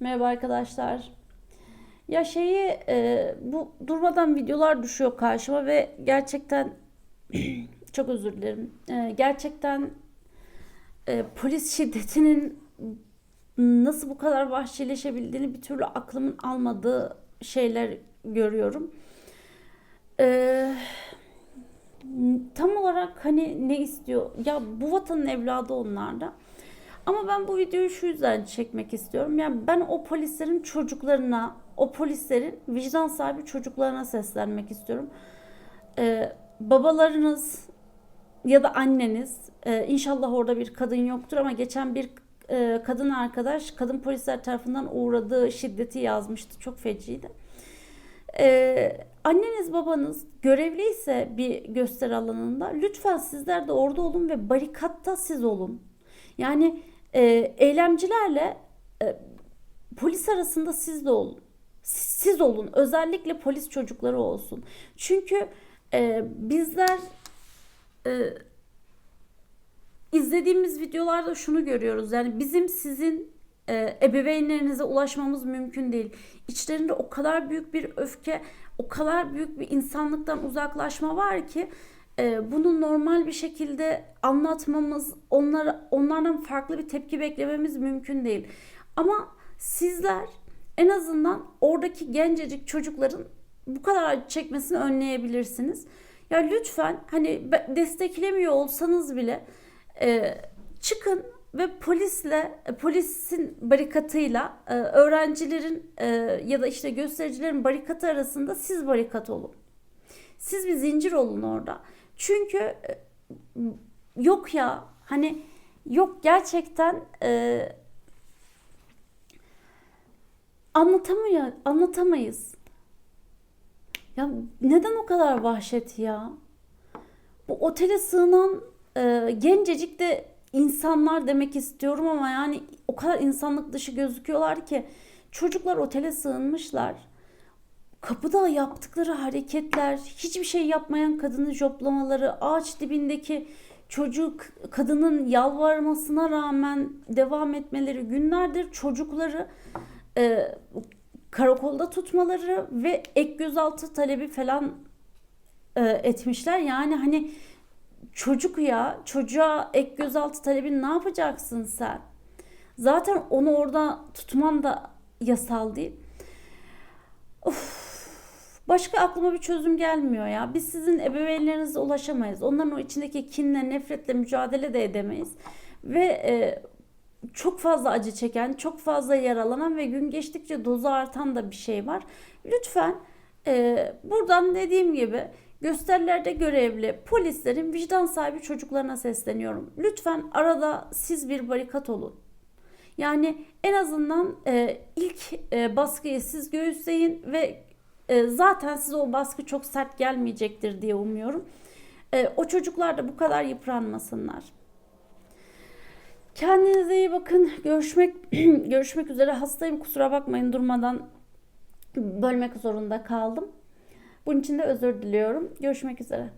Merhaba arkadaşlar. Ya şeyi e, bu durmadan videolar düşüyor karşıma ve gerçekten çok özür dilerim. E, gerçekten e, polis şiddetinin nasıl bu kadar vahşileşebildiğini bir türlü aklımın almadığı şeyler görüyorum. E, tam olarak hani ne istiyor? Ya bu vatanın evladı onlar da. Ama ben bu videoyu şu yüzden çekmek istiyorum. Yani ben o polislerin çocuklarına, o polislerin vicdan sahibi çocuklarına seslenmek istiyorum. Ee, babalarınız ya da anneniz, e, inşallah orada bir kadın yoktur ama geçen bir e, kadın arkadaş kadın polisler tarafından uğradığı şiddeti yazmıştı. Çok feciydi. Ee, anneniz babanız görevliyse bir gösteri alanında lütfen sizler de orada olun ve barikatta siz olun. Yani e, eylemcilerle e, polis arasında siz de olun. Siz olun. Özellikle polis çocukları olsun. Çünkü e, bizler e, izlediğimiz videolarda şunu görüyoruz. Yani bizim sizin e, ebeveynlerinize ulaşmamız mümkün değil. İçlerinde o kadar büyük bir öfke, o kadar büyük bir insanlıktan uzaklaşma var ki e, bunu normal bir şekilde anlatmamız, onlara onlardan farklı bir tepki beklememiz mümkün değil. Ama sizler en azından oradaki gencecik çocukların bu kadar acı çekmesini önleyebilirsiniz. Ya lütfen hani desteklemiyor olsanız bile e, çıkın ve polisle e, polisin barikatıyla e, öğrencilerin e, ya da işte göstericilerin barikatı arasında siz barikat olun. Siz bir zincir olun orada. Çünkü e, yok ya hani yok gerçekten e, anlatamıyor anlatamayız. Ya neden o kadar vahşet ya? Bu otele sığınan e, gencecik de insanlar demek istiyorum ama yani o kadar insanlık dışı gözüküyorlar ki çocuklar otele sığınmışlar. Kapıda yaptıkları hareketler, hiçbir şey yapmayan kadını joplamaları, ağaç dibindeki çocuk kadının yalvarmasına rağmen devam etmeleri, günlerdir çocukları e, karakolda tutmaları ve ek gözaltı talebi falan e, etmişler. Yani hani çocuk ya çocuğa ek gözaltı talebini ne yapacaksın sen? Zaten onu orada tutman da yasal değil. Başka aklıma bir çözüm gelmiyor ya. Biz sizin ebeveynlerinize ulaşamayız. Onların o içindeki kinle, nefretle mücadele de edemeyiz. Ve e, çok fazla acı çeken, çok fazla yaralanan ve gün geçtikçe dozu artan da bir şey var. Lütfen e, buradan dediğim gibi gösterilerde görevli polislerin vicdan sahibi çocuklarına sesleniyorum. Lütfen arada siz bir barikat olun. Yani en azından e, ilk e, baskıyı siz göğüsleyin ve e, zaten size o baskı çok sert gelmeyecektir diye umuyorum. E, o çocuklar da bu kadar yıpranmasınlar. Kendinize iyi bakın. Görüşmek görüşmek üzere. Hastayım kusura bakmayın durmadan bölmek zorunda kaldım. Bunun için de özür diliyorum. Görüşmek üzere.